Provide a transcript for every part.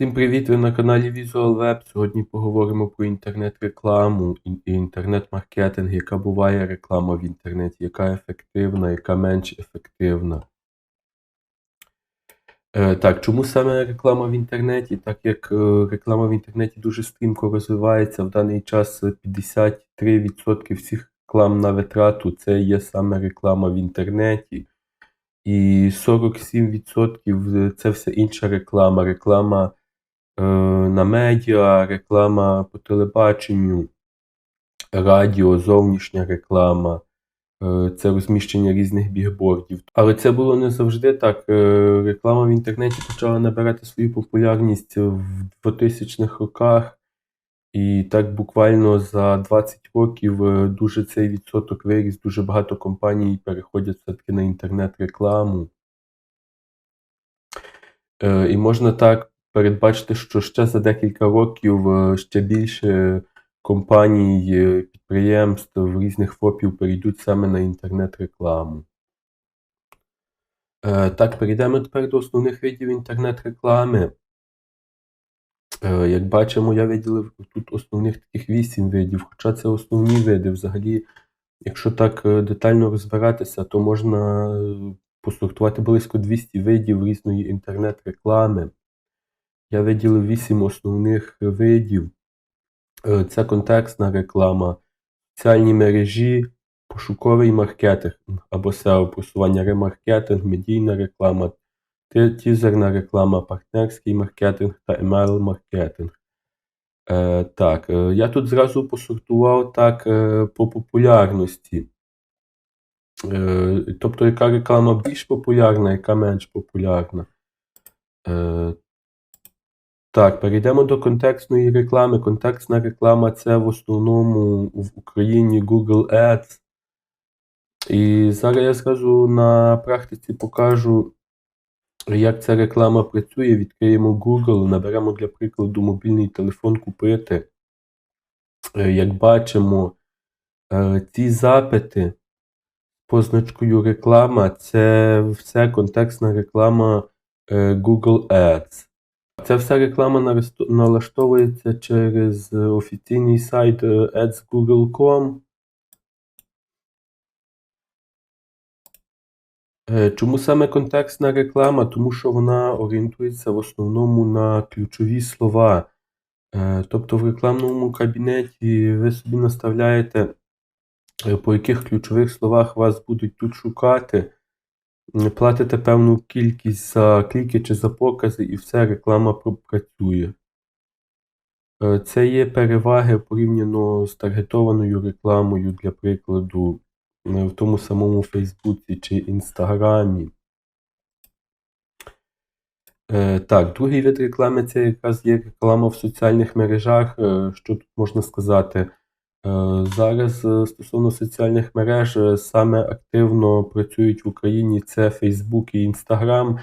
Всім привіт! Ви на каналі Visual Web. Сьогодні поговоримо про інтернет-рекламу і інтернет-маркетинг, яка буває реклама в інтернеті, яка ефективна, яка менш ефективна. Е, так, чому саме реклама в інтернеті? Так як е, реклама в інтернеті дуже стрімко розвивається, в даний час 53% всіх реклам на витрату це є саме реклама в інтернеті. І 47% це все інша реклама, реклама на медіа, реклама по телебаченню, радіо, зовнішня реклама, е, це розміщення різних бігбордів. Але це було не завжди так. Е, реклама в інтернеті почала набирати свою популярність в 2000-х роках. І так буквально за 20 років е, дуже цей відсоток виріс, дуже багато компаній переходять все-таки на інтернет-рекламу. Е, І можна так передбачити, що ще за декілька років е, ще більше компаній, е, підприємств, різних ФОПів перейдуть саме на інтернет-рекламу. Е, Так, перейдемо тепер до основних видів інтернет-реклами. Як бачимо, я виділив тут основних таких 8 видів, хоча це основні види. Взагалі, якщо так детально розбиратися, то можна посортувати близько 200 видів різної інтернет-реклами. Я виділив 8 основних видів. Е, Це контекстна реклама, соціальні мережі, пошуковий маркетинг або SEO, просування ремаркетинг, медійна реклама, тізерна реклама, партнерський маркетинг та email-маркетинг. Е, так, е, я тут зразу посортував так е, по популярності. Тобто, яка реклама більш популярна, яка менш популярна. Так, перейдемо до контекстної реклами. Контекстна реклама це в основному в Україні Google Ads. І зараз я зразу на практиці покажу, як ця реклама працює. Відкриємо Google, наберемо для прикладу мобільний телефон купити. Е, Як бачимо, е, ці запити позначкою реклама це все контекстна реклама е, Google Ads. Ця вся реклама налаштовується через офіційний сайт е, ads.google.com. Е, Чому саме контекстна реклама? Тому що вона орієнтується в основному на ключові слова. Е, Тобто в рекламному кабінеті ви собі наставляєте, по яких ключових словах вас будуть тут шукати, платите певну кількість за кліки чи за покази, і все, реклама пропрацює. Е, Це є переваги порівняно з таргетованою рекламою, для прикладу, е, в тому самому Фейсбуці чи Інстаграмі. Е, Так, другий вид реклами це якраз є реклама в соціальних мережах. Що тут можна сказати? Е, Зараз е, стосовно соціальних мереж е, саме активно працюють в Україні це Facebook і Instagram.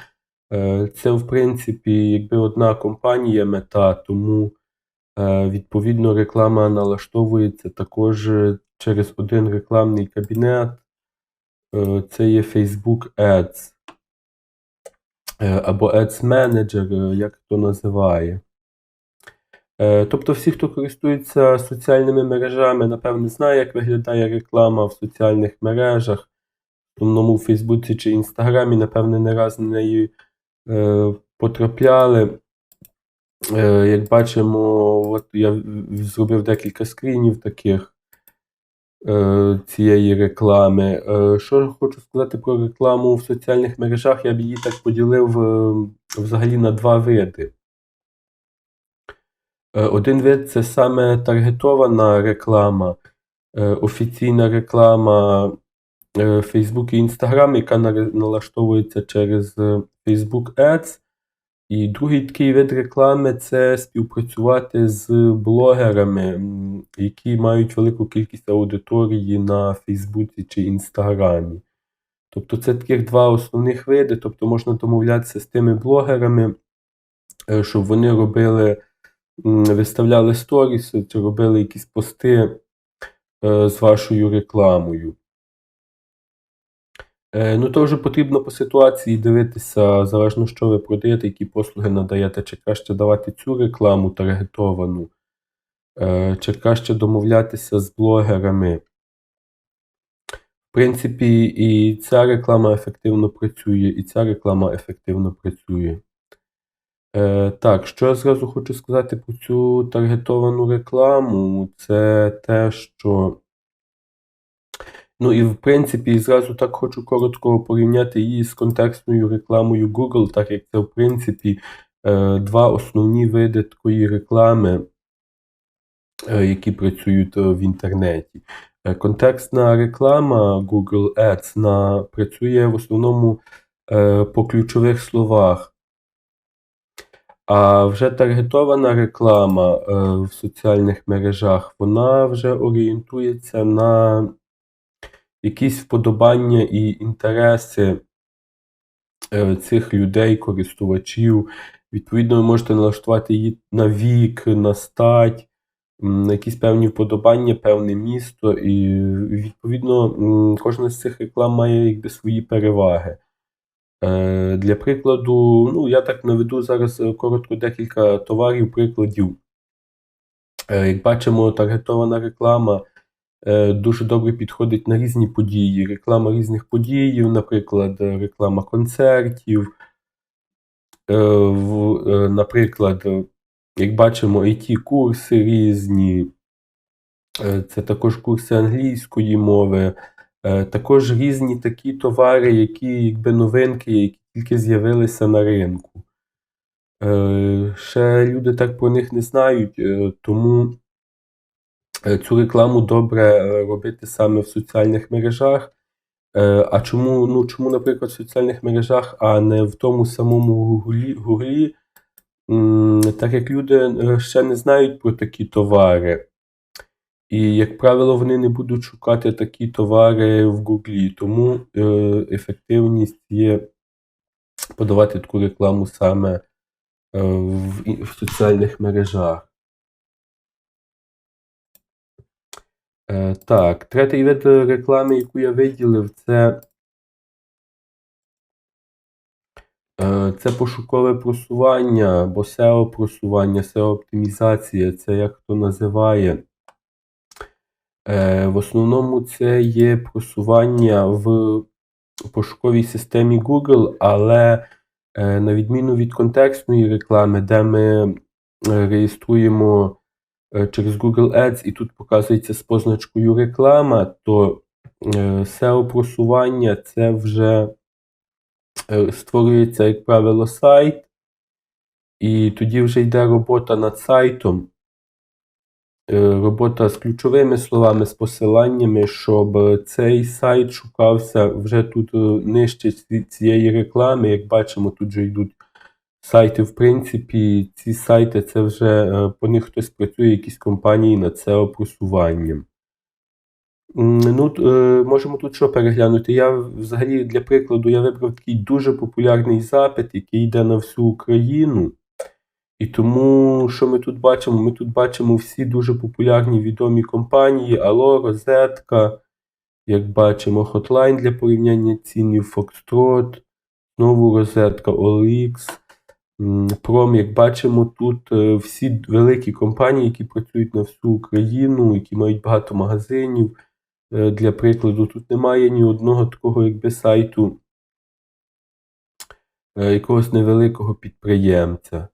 Це, в принципі, якби одна компанія мета, тому відповідно реклама налаштовується також через один рекламний кабінет. Це є Facebook Ads або Ads Manager, як хто називає. Е, Тобто всі, хто користується соціальними мережами, напевне, знає, як виглядає реклама в соціальних мережах. В основному в Фейсбуці чи Інстаграмі, напевне, не раз на неї е, потрапляли. Е, Як бачимо, от я зробив декілька скрінів таких е, цієї реклами. Е, Що хочу сказати про рекламу в соціальних мережах, я б її так поділив е, взагалі на два види. Е, Один вид це саме таргетована реклама, е, офіційна реклама е, Facebook і Instagram, яка налаштовується через Facebook Ads. І другий такий вид реклами це співпрацювати з блогерами, які мають велику кількість аудиторії на Фейсбуці чи Інстаграмі. Тобто це таких два основних види. Тобто можна домовлятися з тими блогерами, щоб вони робили, виставляли сторіси чи робили якісь пости е, з вашою рекламою. Е, Ну, то вже потрібно по ситуації дивитися, залежно, що ви продаєте, які послуги надаєте, чи краще давати цю рекламу таргетовану, е, чи краще домовлятися з блогерами. В принципі, і ця реклама ефективно працює, і ця реклама ефективно працює. Е, Так, що я зразу хочу сказати про цю таргетовану рекламу, це те, що. Ну і в принципі, зразу так хочу коротко порівняти її з контекстною рекламою Google, так як це, в принципі, е, два основні види такої реклами, е, які працюють е, в інтернеті. Е, Контекстна реклама Google Ads на, працює в основному е, по ключових словах. А вже таргетована реклама е, в соціальних мережах, вона вже орієнтується на якісь вподобання і інтереси е, цих людей, користувачів. Відповідно, ви можете налаштувати її на вік, на стать, на якісь певні вподобання, певне місто, і відповідно кожна з цих реклам має якби свої переваги. Е, Для прикладу, ну я так наведу зараз е, коротко декілька товарів, прикладів. Е, Як бачимо, таргетована реклама дуже добре підходить на різні події. Реклама різних подій, наприклад, реклама концертів. Наприклад, як бачимо, IT-курси різні. Е, Це також курси англійської мови. Е, Також різні такі товари, які якби новинки, які тільки з'явилися на ринку. Е, Ще люди так про них не знають, е, тому цю рекламу добре робити саме в соціальних мережах. А чому, ну, чому, наприклад, в соціальних мережах, а не в тому самому Гуглі? Так як люди ще не знають про такі товари. І, як правило, вони не будуть шукати такі товари в Гуглі, тому е, ефективність є подавати таку рекламу саме е, в, в соціальних мережах. Е, так, третій вид реклами, яку я виділив, це, це пошукове просування або SEO-просування, SEO-оптимізація, це як хто називає. Е, В основному це є просування в пошуковій системі Google, але е, на відміну від контекстної реклами, де ми е, реєструємо через Google Ads і тут показується з позначкою реклама, то е, SEO-просування це вже створюється, як правило, сайт, і тоді вже йде робота над сайтом. Е, Робота з ключовими словами, з посиланнями, щоб цей сайт шукався вже тут е, нижче цієї реклами. Як бачимо, тут же йдуть сайти. В принципі, ці сайти це вже е, по них хтось працює, якісь компанії над SEO просуванням. Ну, можемо тут що переглянути. Я взагалі для прикладу я вибрав такий дуже популярний запит, який йде на всю Україну. І тому, що ми тут бачимо? Ми тут бачимо всі дуже популярні відомі компанії: Allo, Розетка, як бачимо, Hotline для порівняння цінів, Foxtrot, знову Розетка, OLX, Prom. Як бачимо, тут е, всі великі компанії, які працюють на всю Україну, які мають багато магазинів. Е, Для прикладу, тут немає ні одного такого якби сайту е, якогось невеликого підприємця.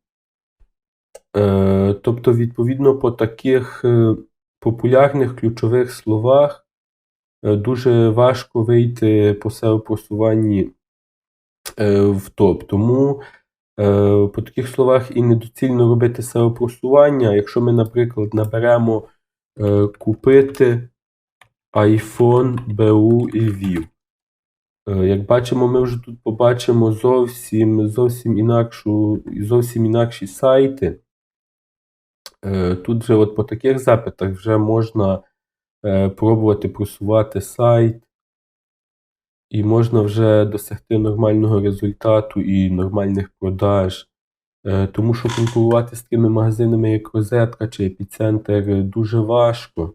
Е, Тобто, відповідно, по таких е, популярних ключових словах е, дуже важко вийти по SEO-просуванні в топ. Тому по таких словах і недоцільно робити SEO-просування. Якщо ми, наприклад, наберемо купити iPhone BU і. Е, Як бачимо, ми вже тут побачимо зовсім, зовсім, інакшу, зовсім інакші сайти. Е, Тут же от по таких запитах вже можна е, пробувати просувати сайт, і можна вже досягти нормального результату і нормальних продаж. Е, Тому що конкурувати з такими магазинами, як Розетка чи Епіцентр, дуже важко.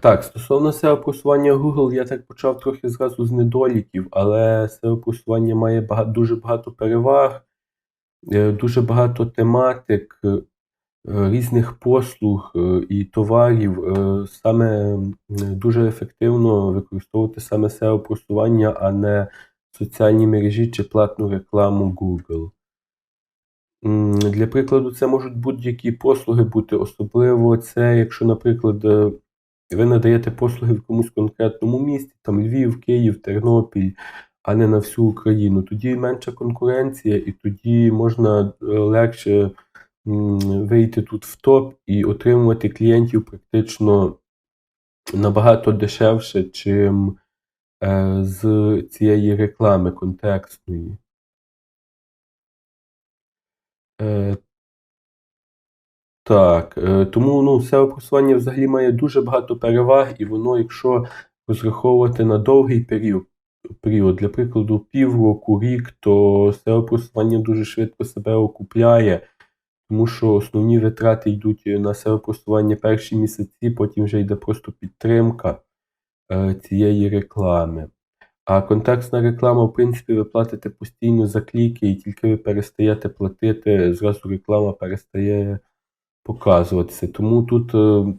Так, стосовно SEO-просування Google, я так почав трохи зразу з недоліків, але SEO-просування має бага- дуже багато переваг, дуже багато тематик, різних послуг е, і товарів. Е, Саме дуже ефективно використовувати саме SEO-просування, а не соціальні мережі чи платну рекламу Google. Для прикладу, це можуть будь-які послуги бути, особливо це, якщо, наприклад, е, ви надаєте послуги в якомусь конкретному місті, там Львів, Київ, Тернопіль, а не на всю Україну. Тоді менша конкуренція, і тоді можна е, легше вийти тут в топ і отримувати клієнтів практично набагато дешевше, чим е, з цієї реклами контекстної. Е, Так, е, тому ну, SEO-просування взагалі має дуже багато переваг, і воно, якщо розраховувати на довгий період, період, для прикладу, півроку, рік, то SEO-просування дуже швидко себе окупляє, тому що основні витрати йдуть на SEO-просування перші місяці, потім вже йде просто підтримка е, цієї реклами. А контекстна реклама, в принципі, ви платите постійно за кліки, і тільки ви перестаєте платити, зразу реклама перестає показуватися. Тому тут е,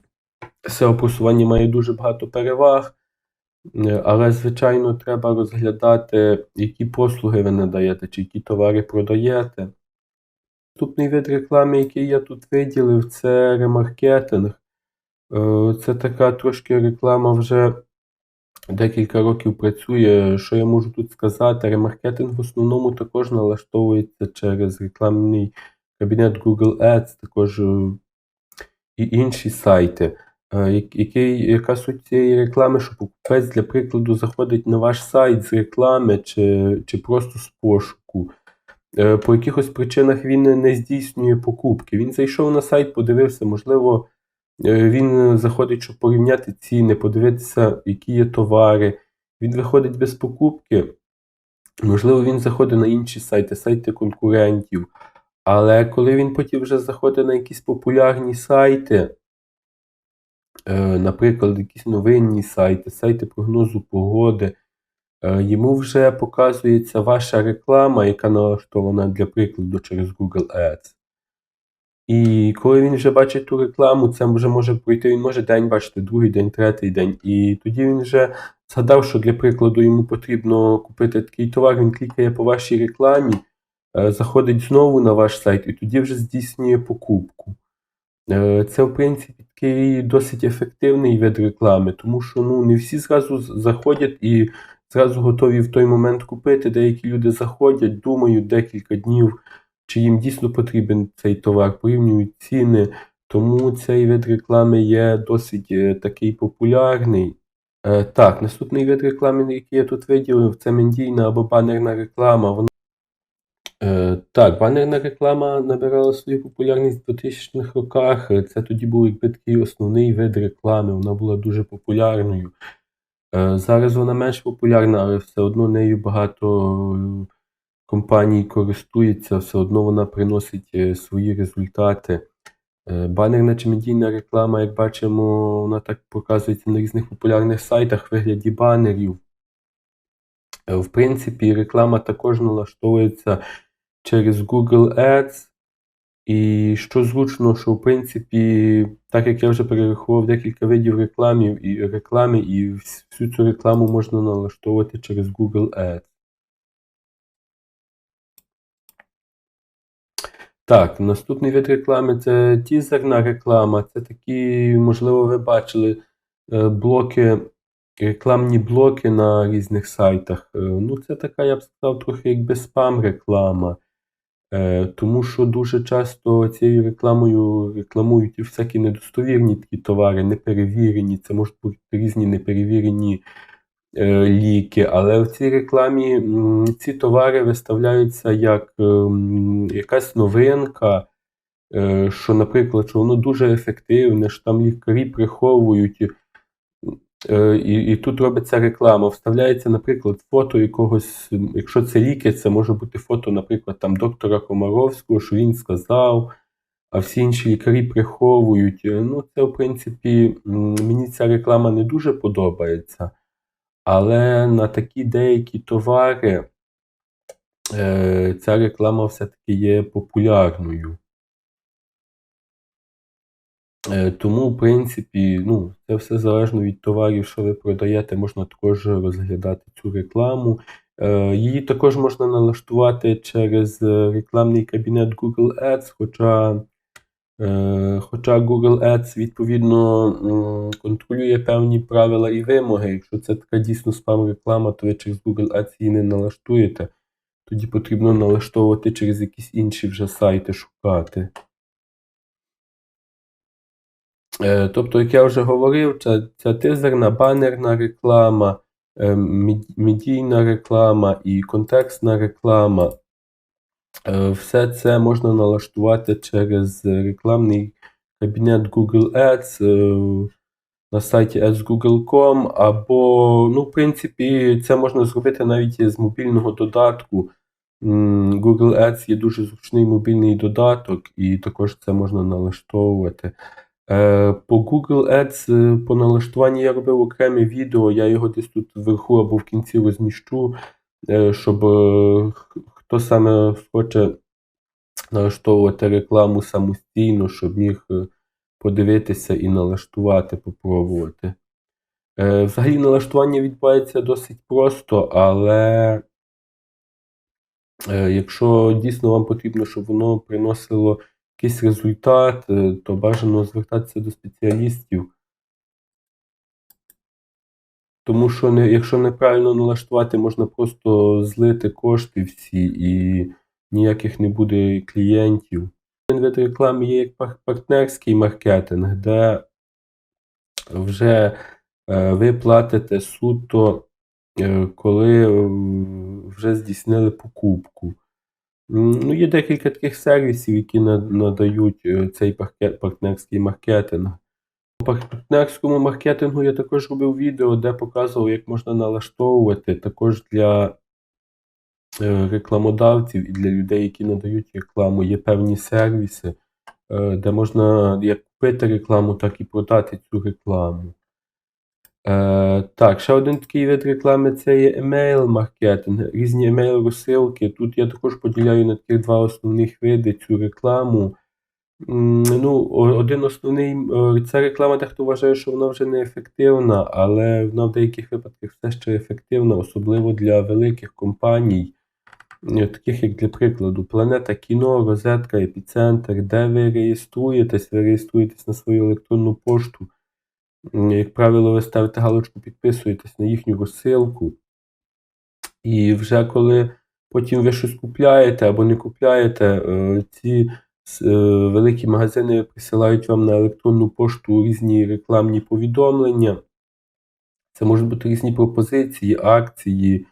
SEO-просування має дуже багато переваг, е, але, звичайно, треба розглядати, які послуги ви надаєте, чи які товари продаєте. Наступний вид реклами, який я тут виділив, це ремаркетинг. Е, Це така трошки реклама вже декілька років працює. Що я можу тут сказати? Ремаркетинг в основному також налаштовується через рекламний кабінет Google Ads, також е, і інші сайти. Е, Який, яка суть цієї реклами, що покупець, для прикладу, заходить на ваш сайт з реклами чи, чи просто з пошуку. Е, По якихось причинах він не здійснює покупки. Він зайшов на сайт, подивився, можливо, е, він заходить, щоб порівняти ціни, подивитися, які є товари. Він виходить без покупки. Можливо, він заходить на інші сайти, сайти конкурентів. Але коли він потім вже заходить на якісь популярні сайти, е, наприклад, якісь новинні сайти, сайти прогнозу погоди, йому вже показується ваша реклама, яка налаштована для прикладу через Google Ads. І коли він вже бачить ту рекламу, це вже може пройти, він може день бачити, другий день, третій день. І тоді він вже згадав, що для прикладу йому потрібно купити такий товар, він клікає по вашій рекламі, е, заходить знову на ваш сайт і тоді вже здійснює покупку. Е, Це, в принципі, такий досить ефективний вид реклами, тому що ну, не всі зразу заходять і зразу готові в той момент купити. Деякі люди заходять, думають декілька днів, чи їм дійсно потрібен цей товар, порівнюють ціни. Тому цей вид реклами є досить е, такий популярний. Е, Так, наступний вид реклами, який я тут виділив, це медійна або банерна реклама. Вона Е, Так, банерна реклама набирала свою популярність в 2000-х роках. Це тоді був якби такий основний вид реклами, вона була дуже популярною. Е, Зараз вона менш популярна, але все одно нею багато е, компаній користується, все одно вона приносить е, свої результати. Банерна чи медійна реклама, як бачимо, вона так показується на різних популярних сайтах в вигляді банерів. В принципі, реклама також налаштовується через Google Ads. І що зручно, що в принципі, так як я вже перерахував декілька видів рекламів і реклами, і всю цю рекламу можна налаштовувати через Google Ads. Так, наступний вид реклами це тізерна реклама. Це такі, можливо, ви бачили е, блоки, рекламні блоки на різних сайтах. Е, Ну, це така, я б сказав, трохи якби спам-реклама. Е, Тому що дуже часто цією рекламою рекламують всякі недостовірні такі товари, неперевірені. Це можуть бути різні неперевірені е, ліки. Але в цій рекламі ці товари виставляються як ем, якась новинка, е, що, наприклад, що воно дуже ефективне, що там лікарі приховують. Е, І, і тут робиться реклама. Вставляється, наприклад, фото якогось, якщо це ліки, це може бути фото, наприклад, там доктора Комаровського, що він сказав, а всі інші лікарі приховують. Е, Ну, це, в принципі, мені ця реклама не дуже подобається. Але на такі деякі товари е, ця реклама все-таки є популярною. Е, Тому, в принципі, ну, це все залежно від товарів, що ви продаєте, можна також розглядати цю рекламу. Е, Її також можна налаштувати через е, рекламний кабінет Google Ads, хоча, хоча Google Ads відповідно контролює певні правила і вимоги. Якщо це така дійсно спам-реклама, то ви через Google Ads її не налаштуєте. Тоді потрібно налаштовувати через якісь інші вже сайти шукати. Е, Тобто, як я вже говорив, ця, ця тизерна банерна реклама, е, медійна реклама і контекстна реклама. е, Все це можна налаштувати через рекламний кабінет Google Ads на сайті ads.google.com або, ну, в принципі, це можна зробити навіть з мобільного додатку. Google Ads є дуже зручний мобільний додаток, і також це можна налаштовувати. Е, По Google Ads е, по налаштуванні я робив окреме відео, я його десь тут вверху або в кінці розміщу, е, щоб хто саме хоче налаштовувати рекламу самостійно, щоб міг подивитися і налаштувати, попробувати. Взагалі налаштування відбувається досить просто, але якщо дійсно вам потрібно, щоб воно приносило якийсь результат, е, то бажано звертатися до спеціалістів. Тому що не, якщо неправильно налаштувати, можна просто злити кошти всі і ніяких не буде клієнтів. Вид реклами є як партнерський маркетинг, де вже е, ви платите суто, е, коли вже здійснили покупку. Ну, є декілька таких сервісів, які надають е, цей партнерський маркетинг. По партнерському маркетингу я також робив відео, де показував, як можна налаштовувати також для е, рекламодавців і для людей, які надають рекламу. Є певні сервіси, е, де можна як купити рекламу, так і продати цю рекламу. Е, так, ще один такий вид реклами це є емейл-маркетинг, різні емейл-розсилки. Тут я також поділяю на таких два основних види цю рекламу. Ну, один основний е, ця реклама, дехто вважає, що вона вже не ефективна, але вона в деяких випадках все ще ефективна, особливо для великих компаній, е, таких як, для прикладу, Планета Кіно, Розетка, Епіцентр, де ви реєструєтесь, ви реєструєтесь на свою електронну пошту. Як правило, ви ставите галочку, підписуєтесь на їхню розсилку. І вже коли потім ви щось купляєте або не купляєте, е, ці е, великі магазини присилають вам на електронну пошту різні рекламні повідомлення. Це можуть бути різні пропозиції, акції.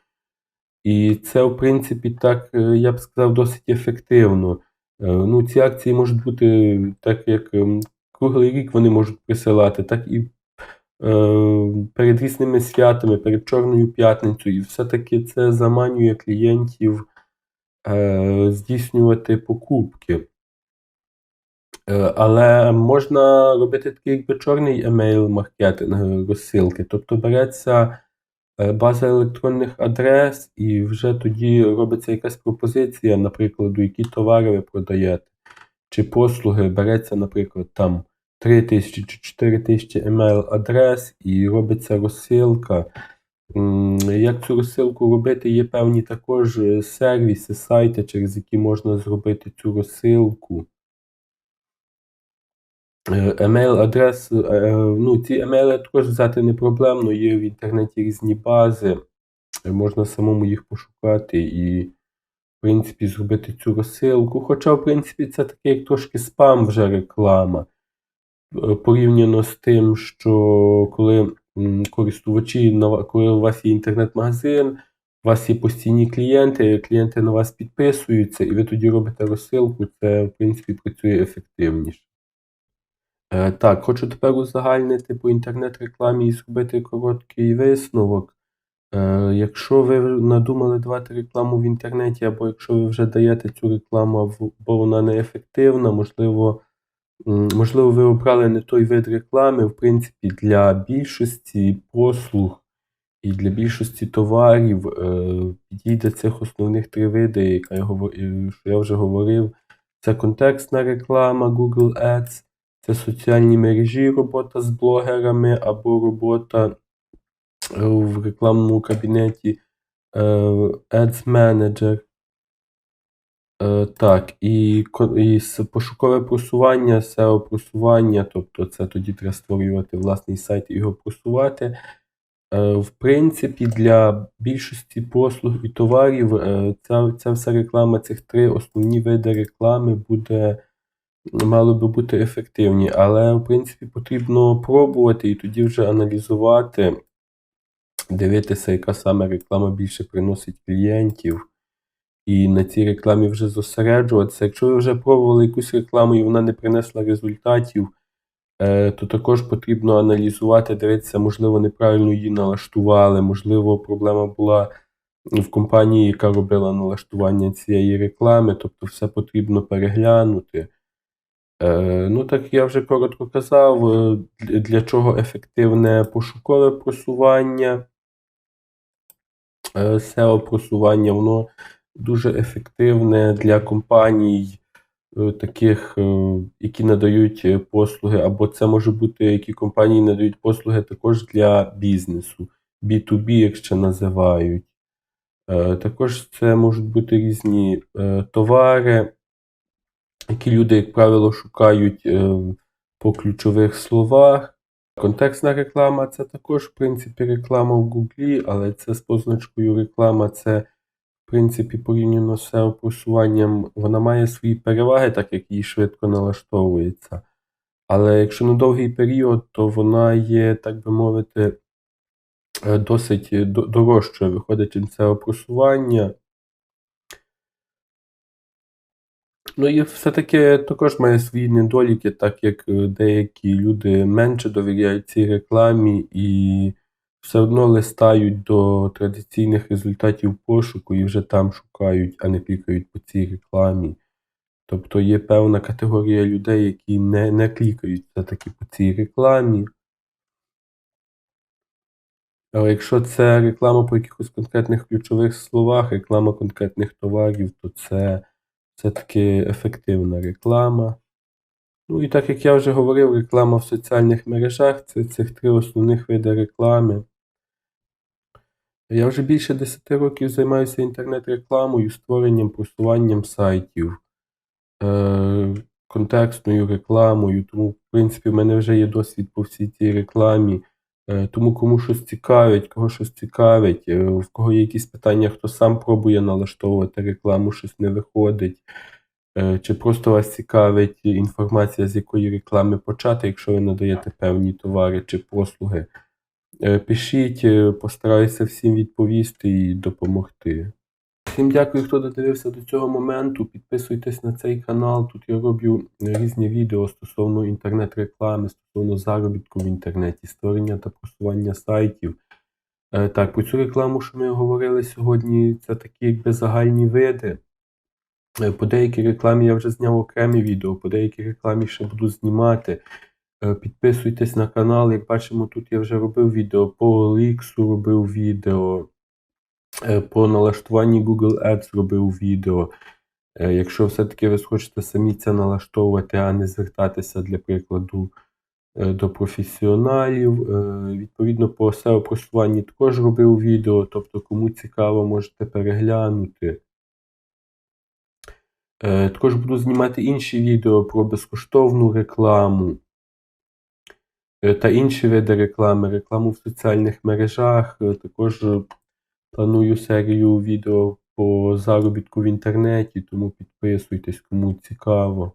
І це, в принципі, так, е, я б сказав, досить ефективно. Ну, ці акції можуть бути так, як ем, круглий рік вони можуть присилати, так і перед різними святами, перед Чорною п'ятницею. І все-таки це заманює клієнтів е, здійснювати покупки. Е, Але можна робити такий якби чорний емейл маркетинг розсилки. Тобто береться е, база електронних адрес, і вже тоді робиться якась пропозиція, наприклад, які товари ви продаєте, чи послуги. Береться, наприклад, там 3 тисячі чи 4 тисячі емейл адрес, і робиться розсилка. Як цю розсилку робити, є певні також е, сервіси, сайти, через які можна зробити цю розсилку. Е, Емейл адрес, е, ну, ці емейли також взяти не проблемно, є в інтернеті різні бази, можна самому їх пошукати і, в принципі, зробити цю розсилку. Хоча, в принципі, це таке як трошки спам вже реклама. Е, Порівняно з тим, що коли користувачі, коли у вас є інтернет-магазин, у вас є постійні клієнти, клієнти на вас підписуються, і ви тоді робите розсилку, це, в принципі, працює ефективніше. Е, Так, хочу тепер узагальнити по інтернет-рекламі і зробити короткий висновок. Е, Якщо ви надумали давати рекламу в інтернеті, або якщо ви вже даєте цю рекламу, бо вона неефективна, можливо, Можливо, ви обрали не той вид реклами. В принципі, для більшості послуг і для більшості товарів е, підійде цих основних три види, яка я що я вже говорив. Це контекстна реклама, Google Ads, це соціальні мережі, робота з блогерами або робота е, в рекламному кабінеті е, Ads Manager. Е, Так, і, і пошукове просування, SEO-просування, тобто це тоді треба створювати власний сайт і його просувати. Е, В принципі, для більшості послуг і товарів е, ця, ця вся реклама, цих три основні види реклами буде мало би бути ефективні, але в принципі потрібно пробувати і тоді вже аналізувати, дивитися, яка саме реклама більше приносить клієнтів. І на цій рекламі вже зосереджуватися. Якщо ви вже пробували якусь рекламу і вона не принесла результатів, е, то також потрібно аналізувати, дивитися, можливо, неправильно її налаштували, можливо, проблема була в компанії, яка робила налаштування цієї реклами, тобто все потрібно переглянути. Е, Ну, так я вже коротко казав, е, для- чого ефективне пошукове просування, е, SEO-просування, воно дуже ефективне для компаній, е, таких, е, які надають е, послуги, або це може бути, які компанії надають послуги також для бізнесу, B2B, як ще називають. Також це можуть бути різні товари, які люди, як правило, шукають по ключових словах. Контекстна реклама це також, в принципі, реклама в Гуглі, але це з позначкою реклама, це, принципі, порівняно з SEO-просуванням, вона має свої переваги, так як її швидко налаштовується. Але якщо на довгий період, то вона є, так би мовити, е, досить е, дорожчою виходить SEO-просування. Ну і все-таки також має свої недоліки, так як е, деякі люди менше довіряють цій рекламі і все одно листають до традиційних результатів пошуку і вже там шукають, а не клікають по цій рекламі. Тобто є певна категорія людей, які не, не клікають все-таки по цій рекламі. Але якщо це реклама по якихось конкретних ключових словах, реклама конкретних товарів, то це все-таки ефективна реклама. Ну і так як я вже говорив, реклама в соціальних мережах це цих три основних види реклами. Я вже більше 10 років займаюся інтернет-рекламою, створенням, просуванням сайтів, е, контекстною рекламою. Тому, в принципі, в мене вже є досвід по всій цій рекламі. Е, Тому кому щось цікавить, кого щось цікавить, е, в кого є якісь питання, хто сам пробує налаштовувати рекламу, щось не виходить. Е, Чи просто вас цікавить інформація, з якої реклами почати, якщо ви надаєте певні товари чи послуги. Е, Пишіть, е, постараюся всім відповісти і допомогти. Всім дякую, хто додивився до цього моменту. Підписуйтесь на цей канал. Тут я роблю різні відео стосовно інтернет-реклами, стосовно заробітку в інтернеті, створення та просування сайтів. Е, Так, про цю рекламу, що ми говорили сьогодні, це такі якби загальні види. Е, По деякій рекламі я вже зняв окремі відео, по деякій рекламі ще буду знімати. Е, Підписуйтесь на канал. Як бачимо, тут я вже робив відео по OLX робив відео. Е, По налаштуванні Google Ads робив відео. Е, Якщо все-таки ви хочете самі це налаштовувати, а не звертатися, для прикладу, до професіоналів. Відповідно, по SEO-просуванні також робив відео, тобто, кому цікаво, можете переглянути. Також буду знімати інші відео про безкоштовну рекламу та інші види реклами, рекламу в соціальних мережах. Е, Також е, планую серію відео по заробітку в інтернеті, тому підписуйтесь, кому цікаво.